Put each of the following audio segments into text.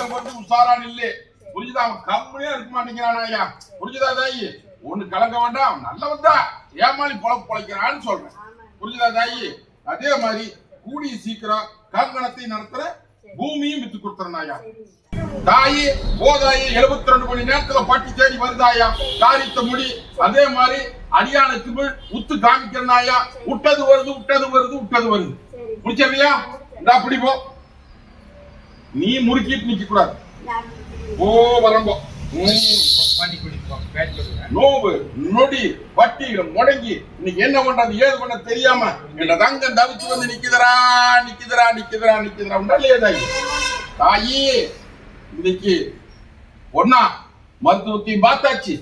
சில சிக்கல் வந்து உஷாரா நில்லு புரிஞ்சுதா? அவன் கம்முனே இருக்க மாட்டேங்கிறான் ஐயா. புரிஞ்சுதா தாயி? ஒண்ணு கலங்க வேண்டாம். நல்லவன் தான். ஏமாளி பொழப்பு பொழைக்கிறான்னு சொல்றேன். புரிஞ்சுதா தாயி? அதே மாதிரி கூடிய சீக்கிரம் கங்கணத்தை நடத்துற பூமியும் வித்து கொடுத்துறேன் ஐயா. தாயி போதாயி எழுபத்தி ரெண்டு மணி நேரத்துல பட்டி தேடி வருதாயா காரியத்தை முடி. அதே மாதிரி அடியான திமிழ் உத்து காமிக்கிறனாயா விட்டது வருது விட்டது வருது விட்டது வருது. முடிச்சவியா இந்தா அப்படி போ நீ முறுக்கிட்டு நிக்க கூடாது ஓ வரம்போ. ம். நோவு நொடி வட்டி முடங்கி இன்னைக்கு என்ன பண்றது ஏது பண்ண தெரியாம என்ற தங்கம் தவிச்சு வந்து நிக்குதுடா நிக்குதுடா நிக்குதுடா நிக்குதுடா உண்டா இல்லையா தாயி தாயி இன்னைக்கு ஒன்னா மருத்துவத்தையும் பார்த்தாச்சு.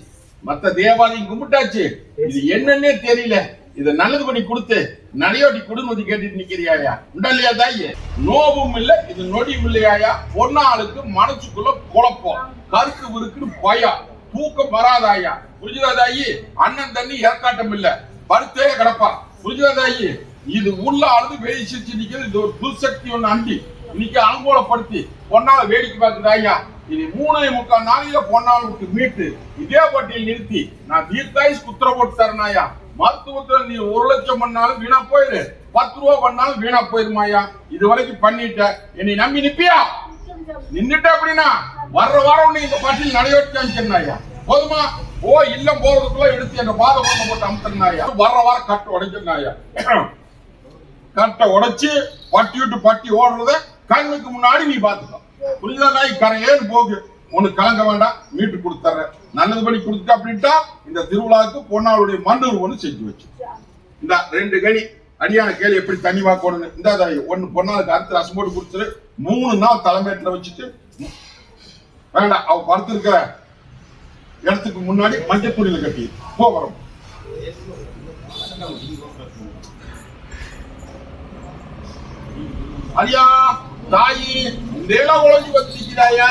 மத்த தேவாலயம் கும்பிட்டாச்சு. இது என்னன்னே தெரியல. இதை நல்லது பண்ணி கொடுத்து நடையோட்டி குடும்பத்தை கேட்டுட்டு நிக்கிறியாயா? உண்டா இல்லையா நோவும் இல்ல இது நொடியும் இல்லையாயா? பொன்னாளுக்கு மனசுக்குள்ள குழப்பம். கருக்கு விருக்குன்னு பயம். தூக்கம் வராதாயா? புரிஞ்சுதா தாயி? அண்ணன் தண்ணி ஏற்காட்டம் இல்ல. படுத்தே கிடப்பா புரிஞ்சுதா தாயி? இது உள்ள அழுது வெளியே சிரிச்சு நிக்கிறது. இது ஒரு துர்சக்தி ஒண்ணு அண்டி. இன்னைக்கு அனுகூலப்படுத்தி பொன்னால வேடிக்கை பார்க்குது ஐயா இது மூணு முக்கால் நாளில பொன்னால விட்டு மீட்டு. இதே பட்டியல் நிறுத்தி நான் தீர்க்காயுஸ் குத்திர போட்டு தரேன் ஐயா மருத்துவத்துல நீ ஒரு லட்சம் பண்ணாலும் வீணா போயிரு. பத்து ரூபா பண்ணாலும் வீணா போயிருமாயா இது வரைக்கும் பண்ணிட்ட. என்னை நம்பி நிப்பியா? நின்றுட்ட அப்படின்னா வர்ற வாரம் நீ இந்த பட்டியல் நடைபெற்றாயா போதுமா? ஓ இல்லம் போறதுக்குள்ள எடுத்து எங்க பாத கொண்டு போட்டு அமுத்தினாயா வர்ற வாரம் கட்டு உடைச்சிருந்தாயா கட்டை உடைச்சு பட்டி விட்டு பட்டி ஓடுறத கண்ணுக்கு முன்னாடி நீ பாத்துக்க புரியுதா நாய்? கரையேன்னு போகு உனக்கு கலங்க வேண்டாம் மீட்டு கொடுத்துறேன். நல்லது பண்ணி கொடுத்துட்டா அப்படின்ட்டா இந்த திருவிழாவுக்கு பொன்னாளுடைய மண்டூர் ஒண்ணு செஞ்சு வச்சு இந்த ரெண்டு கனி அடியான கேள்வி எப்படி தண்ணி வாக்கணும்னு? இந்த தாய் ஒன்னு பொன்னாளுக்கு அடுத்து ரசம் போட்டு கொடுத்துரு. மூணு நாள் தலைமையில வச்சுட்டு வேண்டாம் அவ படுத்திருக்கிற இடத்துக்கு முன்னாடி மஞ்சள் துணியில கட்டி போகிறோம் அடியா தாயி இதெல்லாம் உழைஞ்சு வச்சிருக்கிறாயா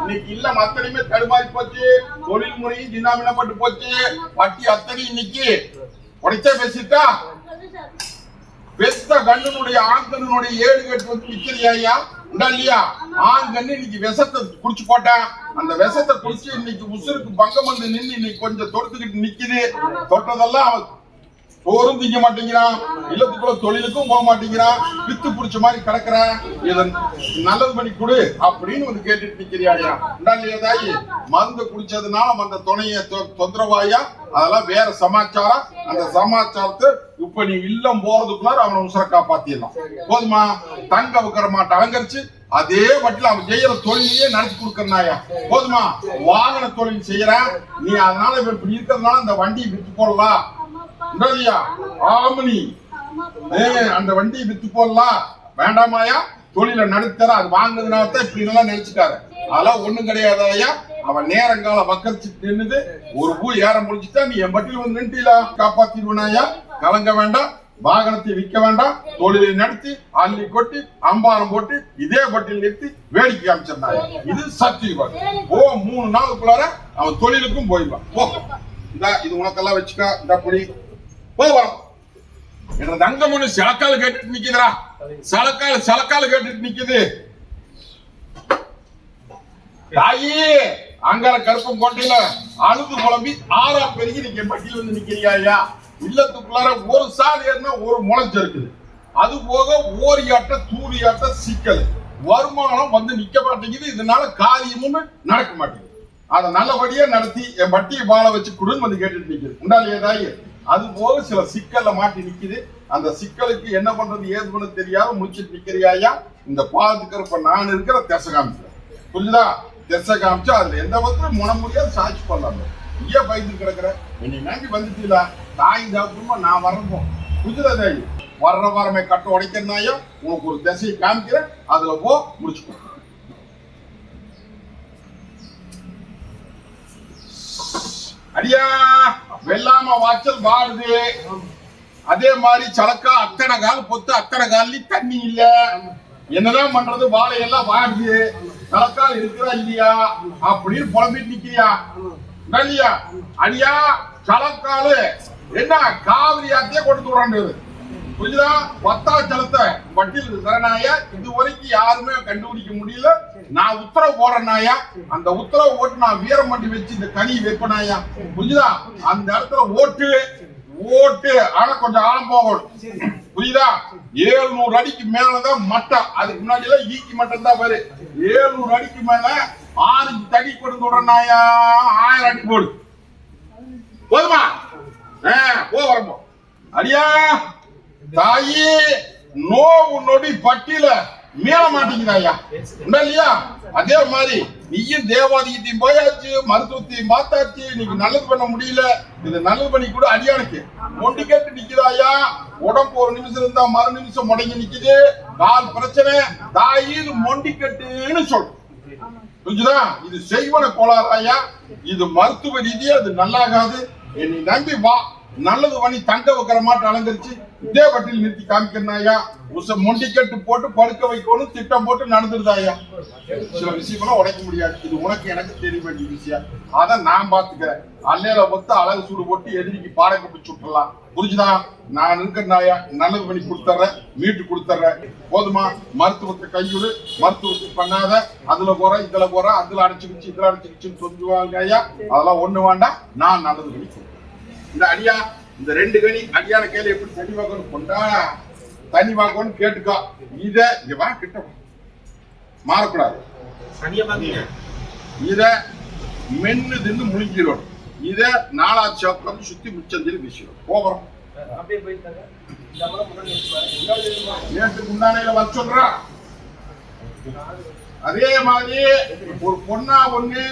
இன்னைக்கு இல்ல அத்தனையுமே தடுமாறி போச்சு. தொழில் முறையும் ஜின்னாமினப்பட்டு போச்சு. வட்டி அத்தனை இன்னைக்கு. உடைச்சா பேசிட்டா? பெத்த கண்ணனுடைய ஆங்கனுடைய ஏழு கட்டு வந்து நிக்கிறியா உண்டா இல்லையா? கண்ணு இன்னைக்கு விஷத்தை குடிச்சு போட்டான். அந்த விஷத்தை குடிச்சு இன்னைக்கு உசுருக்கு பங்கம் வந்து நின்று இன்னைக்கு கொஞ்சம் தொடுத்துக்கிட்டு நிக்குது. தொட்டதெல்லாம் சோறும் திங்க மாட்டேங்கிறான். இல்லத்துக்குள்ள தொழிலுக்கும் போக மாட்டேங்கிறான். வித்து புடிச்ச மாதிரி கிடக்குறான். இதை நல்லது பண்ணி கொடு அப்படின்னு வந்து கேட்டுட்டு நிக்கிறியாயா இல்லையா தாயி? மருந்து குடிச்சதுனால அந்த துணைய தொந்தரவாயா? அதெல்லாம் வேற சமாச்சாரம். அந்த சமாச்சாரத்தை இப்ப நீ இல்லம் போறதுக்குள்ளார அவனை உசுர காப்பாத்திடலாம். போதுமா? தங்க வைக்கிற மாட்டை அலங்கரிச்சு அதே வட்டில அவன் செய்யற தொழிலையே நடத்தி கொடுக்கறனாயா போதுமா? வாகன தொழில் செய்யறான். நீ அதனால இப்படி இருக்கிறதுனால அந்த வண்டியை வித்து போடலாம் இல்லையா ஆமணி. ஏய், அந்த வண்டியை வித்து போடலாம் வேண்டாமாயா தொழில நடத்தற அது வாங்குனதுனால தான் இப்படி எல்லாம் நினைச்சுட்டாரு அதெல்லாம் ஒண்ணும் கிடையாது ஐயா. அவன் நேரங்கால வக்கரிச்சுட்டு நின்னுது. ஒரு பூ ஏற முடிச்சுட்டா நீ என் பட்டியல் வந்து நின்றுல காப்பாத்திடுவனாயா கலங்க வேண்டாம். வாகனத்தை விற்க வேண்டாம். தொழிலை நடத்தி அள்ளி கொட்டி அம்பாரம் போட்டு இதே பட்டியல் நிறுத்தி வேடிக்கை காமிச்சிருந்தாங்க இது சத்தியம் ஓ மூணு நாளுக்குள்ளார அவன் தொழிலுக்கும் போயிடுவான். ஓ இந்த இது உனக்கெல்லாம் வச்சுக்கா. இந்த புடி. போ எனக்கு என்ற தங்கமனு கேட்டுட்டு நிக்குதுடா. சலக்கால சலக்கால கேட்டுட்டு நிக்குது. தாயி அங்கார கருப்பம் கோட்டையில அழுது குழம்பி ஆறா பெருகி நீங்க பட்டியல் வந்து நிக்கிறியா இல்லத்துக்குள்ளார ஒரு சாதி ஏறினா ஒரு முளைச்சு இருக்குது. அது போக ஓரியாட்ட தூரியாட்ட சிக்கல். வருமானம் வந்து நிக்க மாட்டேங்குது. இதனால காரியமும் நடக்க மாட்டேங்குது. அதை நல்லபடியா நடத்தி என் பட்டியை வாழ வச்சு கொடுன்னு வந்து கேட்டுட்டு நிக்குது. உண்டாலியா தாயி? அது போக சில சிக்கல்ல மாட்டி நிக்குது. அந்த சிக்கலுக்கு என்ன பண்றது? ஏது பண்ண தெரியாம முடிச்சிட்டு நிக்கிறியாயா இந்த பாதுகாப்பு இப்ப நான் இருக்கிற திசை காமிக்கிறேன் புரியுதா திசை காமிச்சா அதுல எந்த பத்திரம் முன முடியாது சாட்சி பண்ணலாம் ஏன் பயந்து கிடக்குற? என்னை நம்பி வந்துட்டீங்களா? தாய் சாப்பிடுமா நான் வரப்போம் புரியுதா தாய் வர்ற வாரமே கட்ட உடைக்கிறனாயோ உனக்கு ஒரு திசையை காமிக்கிறேன். அதுல போ முடிச்சுக்கோ. அடியா வெள்ளாம வாச்சல் வாடுது அதே மாதிரி சலக்கா அத்தனை கால் பொத்து அத்தனை கால்லி தண்ணி இல்ல. என்னதான் பண்றது? வாழையெல்லாம் வாடுது சலக்கால் இருக்கிறா இல்லையா? அப்படின்னு புலம்பிட்டு நிக்கிறியா? இல்லையா? அடியா சலக்காலு. என்ன? காவிரி ஆத்தையே கொண்டு விடுறான்றது புரியுதா பத்தாச்சலத்தை வட்டியில் தரனாய இது வரைக்கும் யாருமே கண்டுபிடிக்க முடியல. நான் உத்தரவு போடுறேனாயா அந்த உத்தரவு ஓட்டு நான் வீரமண்டி வச்சு இந்த கனி வைப்பனாயா புரியுதா அந்த இடத்துல ஓட்டு ஓட்டு. ஆனா கொஞ்சம் ஆழம் போகணும். புரியுதா? ஏழுநூறு அடிக்கு மேலதான் மட்டம். அதுக்கு முன்னாடி எல்லாம் ஈக்கி மட்டம் தான் வரு. ஏழுநூறு அடிக்கு மேல ஆறு தடி கொடுத்து விடுறனாயா ஆயிரம் அடி போடு. போதுமா? ஆ, போ வரப்போ அடியா? தாயி நோவு நொடி பட்டியல மீள மாட்டேங்குது ஐயா. உண்டா இல்லையா அதே மாதிரி நீயும் தேவாதியத்தையும் போயாச்சு மருத்துவத்தையும் பார்த்தாச்சு நீங்க நல்லது பண்ண முடியல. இது நல்லது பண்ணி கூட அடியானுக்கு. ஒன்று கேட்டு நிக்குதாயா உடம்பு ஒரு நிமிஷம் இருந்தா மறு நிமிஷம் முடங்கி நிக்குது. கால் பிரச்சனை தாயி இது மொண்டி கட்டுன்னு சொல்றோம் புரிஞ்சுதா? இது செய்வன கோளாறாயா இது மருத்துவ ரீதியா அது நல்லாகாது. என்னை நம்பி வா. நல்லது பண்ணி தங்க வைக்கிற மாட்டு அலங்கரிச்சு இதே பட்டியல் நிறுத்தி காமிக்கிறனாயா உச மொண்டிக்கட்டு போட்டு படுக்க வைக்கணும் திட்டம் போட்டு நடந்துருதாயா சில விஷயங்களும் உடைக்க முடியாது. இது உனக்கு எனக்கு தெரிய வேண்டிய விஷயம். அதை நான் பாத்துக்கிறேன் அல்லையில ஒத்து அழகு சூடு போட்டு எதிரிக்கு பாடக்க பிடிச்சு விட்டுறலாம். புரிஞ்சுதா? நான் இருக்கிறனாயா நல்லது பண்ணி கொடுத்துட்றேன். மீட்டு கொடுத்துட்றேன். போதுமா? மருத்துவத்தை கையுடு மருத்துவத்தை பண்ணாத. அதுல போற இதுல போற அதுல அடைச்சுக்கிச்சு இதுல அடைச்சுக்கிச்சுன்னு சொல்லுவாங்க ஐயா. அதெல்லாம் ஒண்ணு வேண்டாம். நான் நல்லது பண்ணி இந்த அடியா இந்த ரெண்டு கனி அடியான கையில எப்படி தண்ணி வாங்கணும் கொண்டா? தண்ணி வாங்கணும்னு கேட்டுக்கோ. இத இங்க வா கிட்ட. மாறக்கூடாது. இத மென்னு தின்னு முழுங்கிடும் இத நாலாவது சாப்பிட்டு சுத்தி முச்சந்தில் வீசிடும் போகிறோம். நேற்று முன்னாடியில வர சொல்றா. அதே மாதிரி ஒரு பொண்ணா ஒண்ணு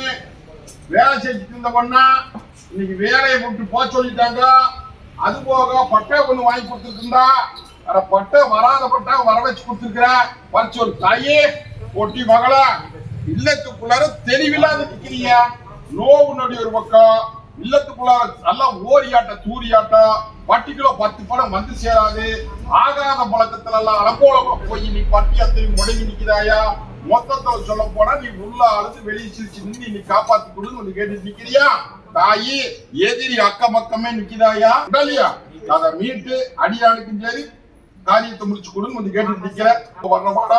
வேலை செஞ்சுட்டு இருந்த பொண்ணா இன்னைக்கு வேலையை விட்டு போக சொல்லிட்டாங்க. அது போக பட்டை ஒண்ணு வாங்கி கொடுத்துருக்குண்டா. அட பட்டை வராத பட்டை வர வச்சு கொடுத்துருக்கிற வர ஒரு தாயே ஒட்டி மகளா இல்லத்துக்குள்ளார தெளிவில்லாத நிக்கிறீங்க. நோவு நொடி ஒரு பக்கம் இல்லத்துக்குள்ளார நல்லா ஓரியாட்ட தூரியாட்டம் பட்டிக்குள்ள பத்து படம் வந்து சேராது. ஆகாத பழக்கத்துல எல்லாம் அலங்கோலமா போய் நீ பட்டியத்தில் முடங்கி நிக்கிறாயா? மொத்தத்தை சொல்ல போனா நீ உள்ள அழுது வெளியே சிரிச்சு நின்று நீ காப்பாத்தி கொடுன்னு கேட்டு நிக்கிறியா? தாயி எதிரி அக்கம் பக்கமே நிக்கிறாயா இல்லையா அதை மீட்டு அடியானுக்கும் சரி காரியத்தை முடிச்சு கொடுன்னு வந்து கேட்டு நிக்கிற வர்ற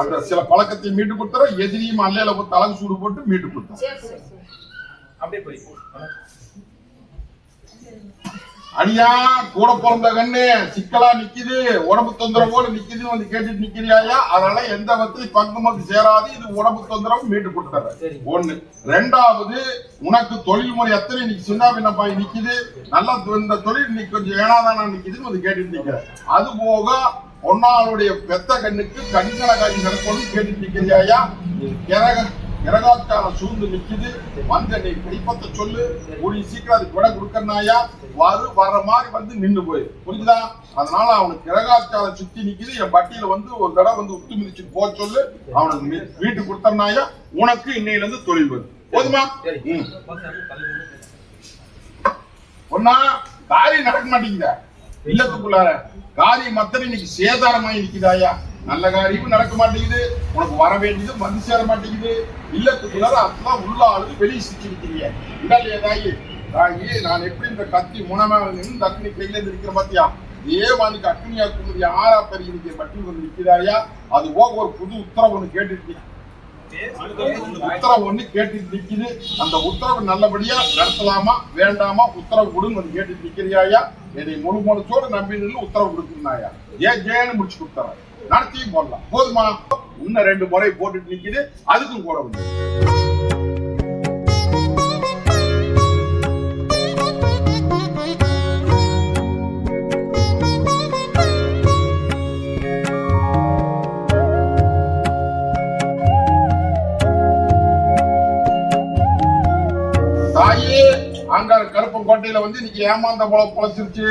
அந்த சில பழக்கத்தை மீட்டு கொடுத்துற எதிரியும் அல்லையில போட்டு அழகு சூடு போட்டு மீட்டு கொடுத்தோம். அப்படியே போய். அடியா கூட பிறந்த கண்ணு சிக்கலா நிக்குது உடம்பு தொந்தரவோடு நிக்குதுன்னு வந்து கேட்டுட்டு நிக்கிறியாயா? அதனால எந்த விதத்திலையும் பங்கு மக்கு சேராது இது உடம்பு தொந்தரவு மீட்டு கொடுத்துறேன். ஒண்ணு. ரெண்டாவது உனக்கு தொழில் முறை எத்தனை இன்னைக்கு சின்ன பின்னப்பாய் நிக்குது. நல்லா இந்த தொழில் இன்னைக்கு கொஞ்சம் ஏனாதானா நிக்குதுன்னு வந்து கேட்டுட்டு நிக்கிறேன் அது போக பொன்னாளுடைய பெத்த கண்ணுக்கு கண்கண காரி நடக்கணும் கேட்டுட்டு நிக்கிறியாயா? கிரக கிரகாச்சார சூழ்ந்து நிக்குது. வந்து நீ கைப்பத்த சொல்லு. கூடிய சீக்கிரம் அதுக்கு விட கொடுக்கறனாயா வரு வர்ற மாதிரி வந்து நின்னு போய். புரிஞ்சுதா? அதனால அவனுக்கு கிரகாச்சாரம் சுத்தி நிக்குது. என் பட்டியல வந்து ஒரு தடவை வந்து உத்து மிதிச்சுட்டு போக சொல்லு. அவனுக்கு வீ- வீட்டுக்கு கொடுத்தனாயா உனக்கு இன்னையில இருந்து தொழில் வருது போதுமா. ஒன்னா காரியம் நடக்க மாட்டேங்குதா? இல்லத்துக்குள்ளார. காரியம் மத்தனை இன்னைக்கு சேதாரமாயி நிக்குதாயா நல்ல காரியமும் நடக்க மாட்டேங்குது. உனக்கு வர வேண்டியது வந்து சேர மாட்டேங்குது. இல்லத்துக்குள்ளார அதெல்லாம் உள்ள ஆளுது வெளியே சிரிச்சு நிக்கிறீங்க. இல்லையா தாயி தாயி நான் எப்படி இந்த கத்தி முனமே நின்று இந்த அக்னி கையில இருந்து நிக்கிற பாத்தியா? இதே மாதிரி அக்னியா குமரி ஆறா பெரிய நிக்கிற பட்டி ஒன்று நிக்கிறாயா? அது போக ஒரு புது உத்தரவு ஒன்று கேட்டுருக்கீங்க உத்தரவு ஒண்ணு கேட்டு நிக்குது. அந்த உத்தரவு நல்லபடியா நடத்தலாமா வேண்டாமா உத்தரவு கொடுன்னு வந்து கேட்டுட்டு நிக்கிறியாயா? என்னை முழு மனசோடு நம்பி நின்று உத்தரவு கொடுக்குறாயா ஏன் ஜேன்னு முடிச்சு கொடுத்துறேன் நடத்தியும் போடலாம். போதுமா? இன்னும் ரெண்டு முறை போட்டுட்டு நிக்குது அதுக்கும் கூட வந்து தாயே அங்க கருப்பன் கோட்டையில வந்து இன்னைக்கு ஏமாந்த போல பொழைச்சிருச்சு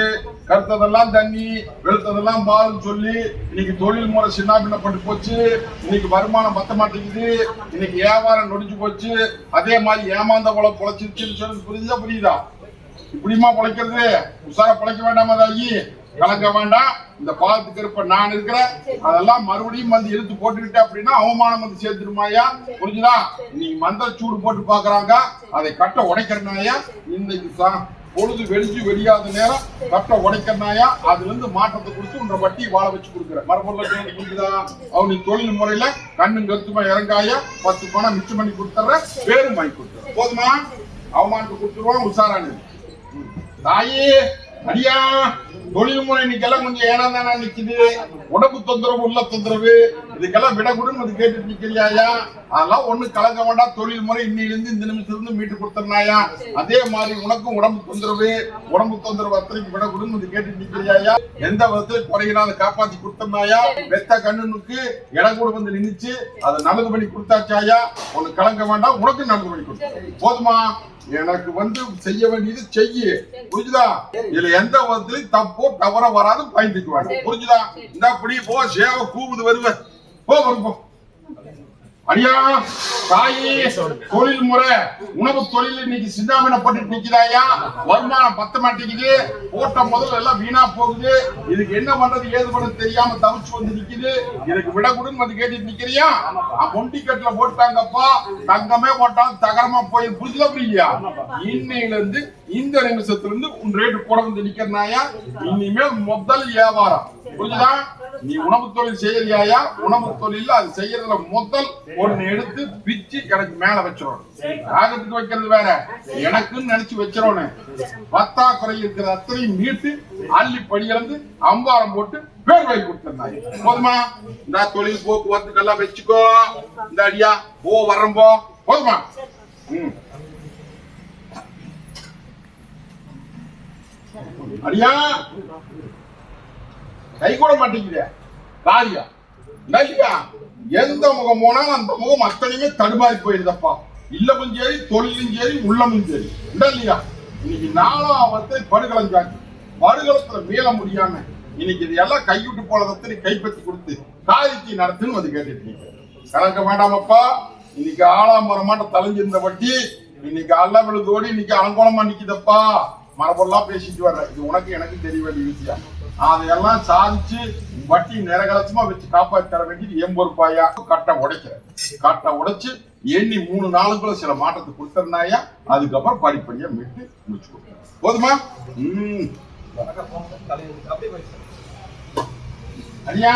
கருத்ததெல்லாம் தண்ணி வெளுத்ததெல்லாம் பால்னு சொல்லி இன்னைக்கு தொழில் முறை சின்னாபின்னப்பட்டு போச்சு. இன்னைக்கு வருமானம் பத்த மாட்டேங்குது. இன்னைக்கு வியாபாரம் நொடிஞ்சு போச்சு. அதே மாதிரி ஏமாந்த போல பொழைச்சிருச்சுன்னு சொல்லி புரியுதா புரியுதா? இப்படிமா பிழைக்கிறது? உஷாரா பிழைக்க வேண்டாமா தாயி? கலக்க வேண்டாம். இந்த பாலத்துக்கு இருப்ப நான் இருக்கிறேன். அதெல்லாம் மறுபடியும் வந்து இழுத்து போட்டுக்கிட்டேன் அப்படின்னா அவமானம் வந்து சேர்த்துருமாயா புரிஞ்சுதா? நீ மந்த சூடு போட்டு பாக்குறாங்க அதை கட்ட உடைக்கிறனாயா இன்னைக்கு பொழுது வெடிச்சு வெடியாத நேரம் கட்ட உடைக்கிறனாயா அதுல இருந்து மாற்றத்தை கொடுத்து உன்ற வட்டி வாழ வச்சு கொடுக்குற மரபொருள் கொடுக்குதா புரிஞ்சுதா அவனுக்கு தொழில் முறையில கண்ணும் கருத்துமா இறங்காயா? பத்து பணம் மிச்சம் பண்ணி கொடுத்துற பேரும் வாங்கி கொடுத்துற போதுமா? அவமானத்தை கொடுத்துருவான் உஷாரானு. தாயே அடியா தொழில் முறை இன்னைக்கெல்லாம் கொஞ்சம் ஏனா தானே நிக்குது. உடம்பு தொந்தரவு உள்ள தொந்தரவு. இதுக்கெல்லாம் விட கொடுன்னு அது கேட்டு நிக்கிறியாயா அதெல்லாம் ஒண்ணு கலங்க வேண்டாம். தொழில் முறை இன்னிலிருந்து இந்த நிமிஷத்துல இருந்து மீட்டு கொடுத்துருந்தாயா அதே மாதிரி உனக்கும் உடம்பு தொந்தரவு உடம்பு தொந்தரவு அத்தனைக்கு விட கொடுன்னு அது கேட்டு நிக்கிறியாயா எந்த விதத்துல குறையினா அதை காப்பாத்தி கொடுத்துருனாயா வெத்த கண்ணுனுக்கு இடம் கூட வந்து நின்னுச்சு. அதை நல்லது பண்ணி கொடுத்தாச்சாயா ஒண்ணு கலங்க வேண்டாம். உனக்கும் நல்லது பண்ணி கொடுத்தா போதுமா? எனக்கு வந்து செய்ய வேண்டியது செய்யு. புரிஞ்சுதா? இதுல எந்த விதத்திலையும் தப்போ தவற வராது பயந்துக்கு வேண்டாம் புரிஞ்சுதா? இந்த அப்படி போ சேவை கூவுது வருவ. போ வரும் போ அடியா தாயி தொழில் முறை. உணவு தொழில் இன்னைக்கு சிந்தாமணப்பட்டு நிக்குதாயா வருமானம் பத்த மாட்டேங்குது. போட்ட முதல்ல எல்லாம் வீணா போகுது. இதுக்கு என்ன பண்றது ஏது பண்றது தெரியாம தவிச்சு வந்து நிக்குது. இதுக்கு விட கொடுன்னு வந்து கேட்டுட்டு நிக்கிறியா? மொண்டி கட்டுல போட்டாங்கப்பா. தங்கமே போட்டாலும் தகரமா போய் புரிஞ்சுல புரியலையா இன்னையில இருந்து இந்த நிமிஷத்துல இருந்து உன் ரேட்டு கூட வந்து நிக்கிறனாயா இனிமேல் முதல் வியாபாரம். புரிஞ்சுதா? நீ உணவு தொழில் செய்யறியாயா? உணவு தொழில் அது செய்யறதுல முதல் ஒண்ணு எடுத்து பிச்சு எனக்கு மேல வச்சிடணும் காகத்துக்கு வைக்கிறது வேற. எனக்குன்னு நினைச்சு வச்சிடணும் பத்தாக்குறை இருக்கிற அத்தனையும் மீட்டு அள்ளி படியிழந்து அம்பாரம் போட்டு பேர் வாங்கி கொடுத்துருந்தாங்க போதுமா? இந்த தொழில் போக்குவரத்துக்கெல்லாம் வச்சுக்கோ. இந்த அடியா போ வரம்போ போதுமா? ம். அடியா? கை கூட மாட்டேங்குது காரியா எந்த முகம் போனாலும் அந்த முகம் அத்தனையுமே தடுமாறி போயிருந்தப்பா. இல்லமும் சரி தொழிலும் சரி உள்ளமும் சரி. இல்லையா? இன்னைக்கு நாலாம் வந்து படுகளஞ்சாச்சு படுகளத்துல மீள முடியாம இன்னைக்கு இதையெல்லாம் கைவிட்டு போனதை கைப்பற்றி கொடுத்து காரிக்கு நடத்துன்னு வந்து கேட்டுட்டு கலக்க வேண்டாமப்பா. இன்னைக்கு ஆளாமரம் மரமாட்ட தலைஞ்சிருந்த வட்டி இன்னைக்கு அல்ல விழுதோடி இன்னைக்கு அலங்கோலமா நிக்குதப்பா. மரபெல்லாம் பேசிட்டு வர்ற. இது உனக்கு எனக்கு தெரிய வேண்டிய விஷயம் அதையெல்லாம் சாதிச்சு வட்டி நிறகலட்சமா வச்சு காப்பாற்றி தர வேண்டியது என் பொறுப்பாயா கட்டை உடைக்கிற கட்டை உடைச்சு எண்ணி மூணு நாளுக்குள்ள சில மாற்றத்தை கொடுத்துருந்தாயா அதுக்கப்புறம் படிப்படியா மீட்டு முடிச்சு கொடுக்குறேன். போதுமா? ம். அடியா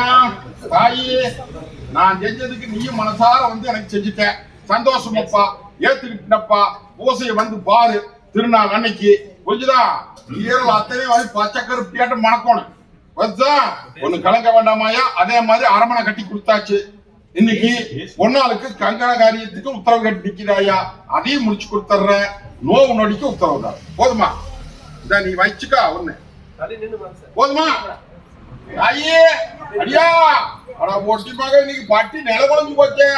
தாயே ஐயா நான் செஞ்சதுக்கு நீயும் மனசார வந்து எனக்கு செஞ்சுட்ட. சந்தோஷமப்பா ஏத்துக்கிட்டப்பா பூசையை வந்து பாரு. திருநாள் அன்னைக்கு. புரிஞ்சுதா? ஈரல் அத்தனை வந்து பச்சை கருப்பியாட்டம் மணக்கணும் வச்சா ஒண்ணு கலங்க வேண்டாமாயா? அதே மாதிரி அரமனை கட்டி கொடுத்தாச்சு. இன்னைக்கு பொன்னாளுக்கு கங்கண காரியத்துக்கு உத்தரவு கட்டி நிக்கிறாயா அதையும் முடிச்சு கொடுத்துட்றேன். நோவு நொடிக்கு உத்தரவு தான். போதுமா? இந்த நீ வச்சுக்கா ஒண்ணு. போதுமா? ஐயே ஐயா அட ஒட்டி மக இன்னைக்கு பட்டி நில குழஞ்சு போச்சே.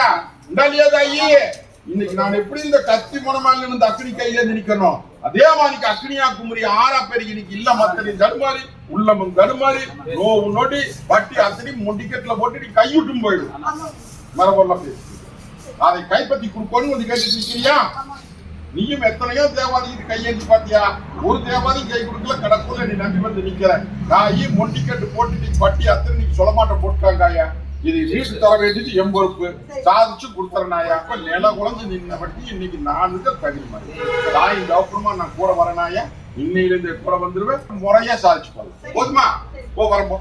இந்தாலியா தாயி? இன்னைக்கு நான் எப்படி இந்த கத்தி மனமால இருந்து அக்னி கையில நிக்கணும் அதே மாதிரி அக்னியா குமரி ஆறா பெருகி இன்னைக்கு இல்ல மத்தடி தடுமாறி உள்ளமும் தடுமாறி நோவு நொடி பட்டி அத்தனை மொண்டிக்கட்டுல போட்டு நீ கைவிட்டும் போயிடும் மரபொல்லாம் பேசு அதை கைப்பற்றி கொடுக்கணும் வந்து கேட்டு நிக்கிறியா நீயும் எத்தனையோ தேவாதிக்கு கையேந்தி பாத்தியா ஒரு தேவாதி கை கொடுக்கல கடக்குள்ள நீ நம்பி வந்து நிக்கிற நான் மொண்டிக்கட்டு போட்டு நீ பட்டி அத்தனை நீ சொல்ல மாட்ட போட்டாங்காயா இது வேண்டியது என் பொறுப்பு. சாதிச்சு கொடுத்துறனாயா? அப்ப நில குழஞ்சு நின்ன பட்டி இன்னைக்கு நான் இருக்க தகுதி மாதிரி தாய் கௌரவமா நான் கூட வரனாயா? இன்னையில இருந்து கூட வந்துருவேன். முறையா சாதிச்சு போகலாம் போதுமா? போ வரப்போ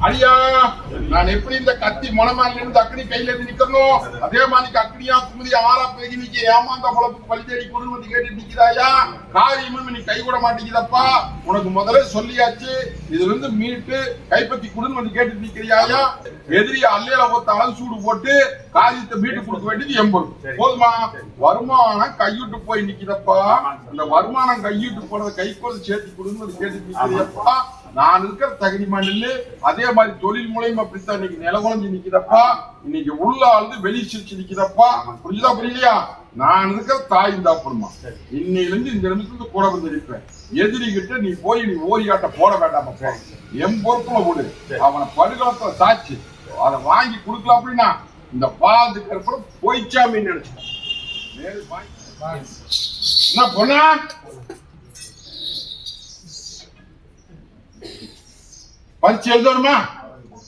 அடியா! நான் எப்படி இந்த கத்தி மனமால இருந்து அக்னி கையில இருந்து நிக்கணும் அதே மாதிரி அக்னியா குமுதி ஆறா பேகி நிக்க ஏமாந்த குழப்புக்கு பழி தேடி கொடுன்னு வந்து கேட்டு நிக்கிறாயா? காரியமும் நீ கை கூட மாட்டேங்குதப்பா. உனக்கு முதல்ல சொல்லியாச்சு இதுல இருந்து மீட்டு கைப்பற்றி கொடுன்னு வந்து கேட்டு நிக்கிறியாயா? எதிரி அல்லையில ஒத்த அளவு சூடு போட்டு காரியத்தை மீட்டு கொடுக்க வேண்டியது எம்பது. போதுமா? வருமானம் கையிட்டு போய் நிக்கிறப்பா அந்த வருமானம் கையிட்டு போனதை கைக்கோல் சேர்த்து கொடுன்னு வந்து கேட்டு நிக்கிறியப்பா. நான் இருக்கிற தகுதி மண்ணில் அதே மாதிரி தொழில் மூலியம் அப்படித்தான் இன்னைக்கு நிலகுலஞ்சு நிக்குதப்பா இன்னைக்கு உள்ள ஆழ்ந்து வெளி சிரிச்சு நிக்குதப்பா புரிஞ்சுதா புரியலையா? நான் இருக்கிற தாய் தாப்புடுமா இன்னையில இருந்து இந்த நிமிஷத்துக்கு கூட வந்து எதிரி கிட்ட நீ போய் நீ ஓரியாட்ட போட வேண்டாமா என் பொறுப்புல விடு அவனை படுகளத்துல சாச்சு. அதை வாங்கி கொடுக்கல அப்படின்னா இந்த பாதுக்கு அப்புறம் பொய்ச்சாமின்னு வாங்கி என்ன பொண்ணா? பரிச்சு எழுதணுமா?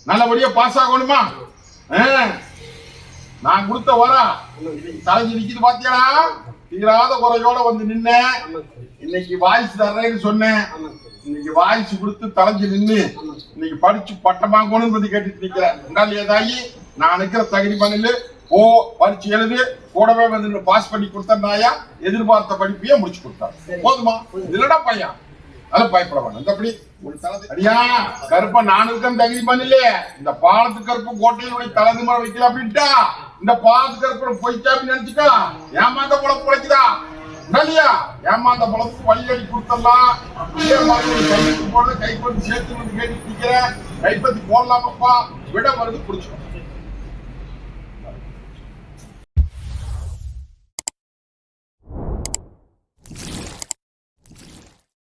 நல்லபடியா பாஸ் ஆகணுமா? நான் கொடுத்த வரா. தலைஞ்சு நிக்கிது பாத்தியா தீராத குறையோட வந்து நின்னேன் இன்னைக்கு வாய்ஸ் தர்றேன்னு சொன்னேன் இன்னைக்கு வாய்ஸ் கொடுத்து தலைஞ்சு நின்னு இன்னைக்கு படிச்சு பட்டம் வாங்கணும்னு கேட்டுட்டு நிக்கிறேன் உண்டால் ஏதாயி நான் நிக்கிற தகுதி பண்ணல ஓ பரிச்சு எழுது கூடவே வந்து பாஸ் பண்ணி கொடுத்தா எதிர்பார்த்த படிப்பையே முடிச்சு கொடுத்தான். போதுமா? இல்லடா பையன். அதான் பயப்பட வேண்டாம் இந்த அப்படி ஒரு தளத்து அடியா கருப்ப நானுக்கும் இருக்கேன் தகுதி பண்ணல இந்த பாலத்து கருப்பு கோட்டையினுடைய தலது மரம் வைக்கல அப்படின்ட்டா. இந்த பாலத்து கருப்பு பொய்ச்சாப்பி நினைச்சுக்கா? ஏமாந்த போல பிழைக்குதா? இல்லையா? ஏமாந்த பழத்துக்கு வழியடி கொடுத்தலாம் கைப்பற்றி போடுறது கைப்பற்றி சேர்த்து வந்து கேட்டு நிக்கிறேன் கைப்பற்றி போடலாமப்பா. விட மருந்து பிடிச்சிடும்